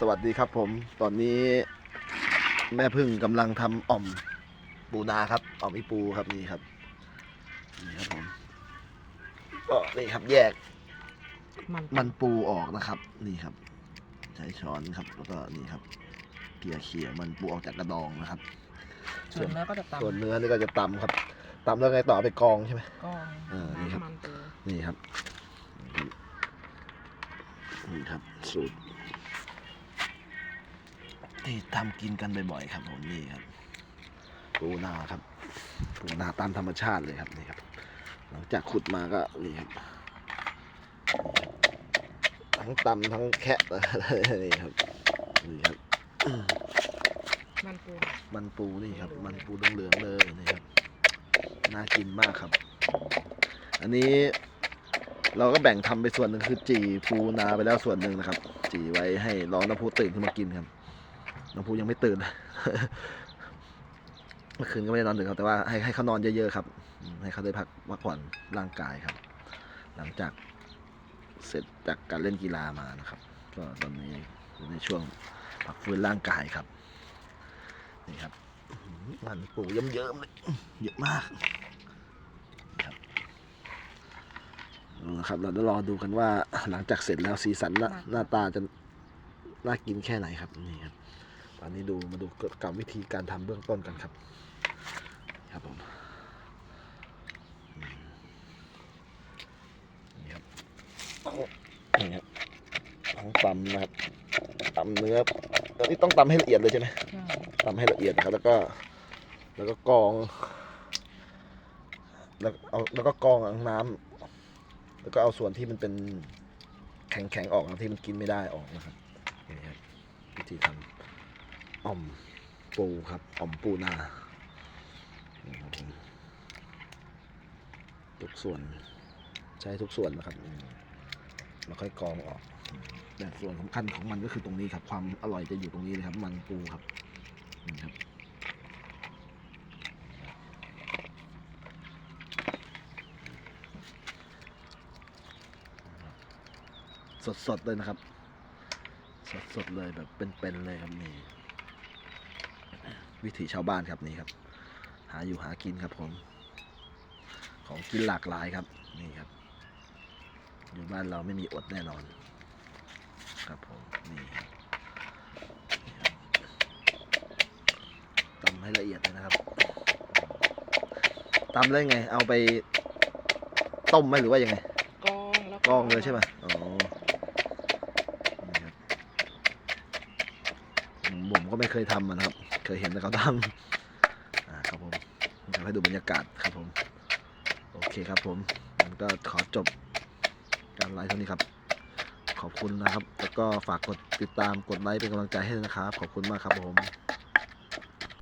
สวัสดีครับผมตอนนี้แม่พึ่งกำลังทำอ่อมปูนาครับอ่อมอีปูครับนี่ครับนี่ครับผมก็นี่ครับแยกมันมันปูออกนะครับ นี่ครับ ใช้ช้อนครับ แล้วก็นี่ครับเกลี่ยเขี่ยมันปูออกจากกระดองนะครับ ส่วนเนื้อก็จะตำส่วนเนื้อนี่ก็จะตำครับตำแล้วไงต่อเอาไปกรองใช่ไหมก็เออนี่ครับน้ำมันปูนี่ครับนี่ครับสูตร ที่ทำกินกันบ่อยๆครับผมนี่ครับปูนาครับปูนาตามธรรมชาติเลยครับนี่ครับ หลังจากขุดมาก็นี่ครับทั้งตำทั้งแคะนี่ครับนี่ครับ มันปู มันปูนี่ครับ มันปูเหลืองๆเลยนี่ครับน่ากินมากครับ อันนี้เราก็แบ่งทำไปส่วนหนึ่งคือจีปูนาไปแล้วส่วนหนึ่งนะครับ จีไว้ให้รอน้ำพูตื่นขึ้นมากินครับ น้ำพูยังไม่ตื่นเมื่อคืนก็ไม่ได้นอนดึกครับ แต่ว่าให้ให้เขานอนเยอะๆครับ ให้เขาได้พักพักผ่อนร่างกายครับ หลังจากเสร็จจากการเล่นกีฬามานะครับ ก็ตอนนี้อยู่ในช่วงพักฟื้นร่างกายครับ นี่ครับอื้อหือมันปูเยิ้มๆเลยเยอะมากครับเอาละครับ เราจะรอดูกันว่าหลังจากเสร็จแล้วสีสันหน้าตาจะน่ากินแค่ไหนครับนี่ครับ อันนี้ดูมาดูกรรมวิธีการทำเบื้องต้นกันครับ ครับผมนี่ครับนี่ครับต้องตำนะครับตำเนื้อตอนนี้ต้องตำให้ละเอียดเลยใช่ไหมใช่ทำให้ละเอียดนะครับ แล้วก็ แล้วก็กรอง แล้วเอาแล้วก็กรองน้ำแล้วก็เอาส่วนที่มันเป็นแข็งๆออกนะที่มันกินไม่ได้ออกนะครับนี่ครับวิธีทำ อ่อมปูครับอ่อมปูนานี่ครับผมทุกส่วนใช้ทุกส่วนนะครับแล้วค่อยกรองออก แต่ส่วนสำคัญของมันก็คือตรงนี้ครับ ความอร่อยจะอยู่ตรงนี้เลยครับ มันปูครับนี่ครับสดๆเลยนะครับ สดๆเลยแบบเป็นๆเลยครับนี่ วิถีชาวบ้านครับนี่ครับ หาอยู่หากินครับผม ของกินหลากหลายครับนี่ครับ อยู่บ้านเราไม่มีอดแน่นอน ครับผมนี่ครับนี่ครับตำให้ละเอียดเลยนะครับตำแล้วยังไง เอาไปต้มไหมหรือว่ายังไงกองแล้วกล้องเลยใช่ไหมอ๋อนี่ครับ ผมก็ไม่เคยทำนะครับ เคยเห็นแต่เขาทำอ่าครับผมจะให้ดูบรรยากาศครับผม โอเคครับผมมันก็ขอจบการไลฟ์เท่านี้ครับ ขอบคุณนะครับ แล้วก็ฝากกดติดตามกดไลค์เป็นกำลังใจให้ด้วยนะครับ ขอบคุณมากครับผม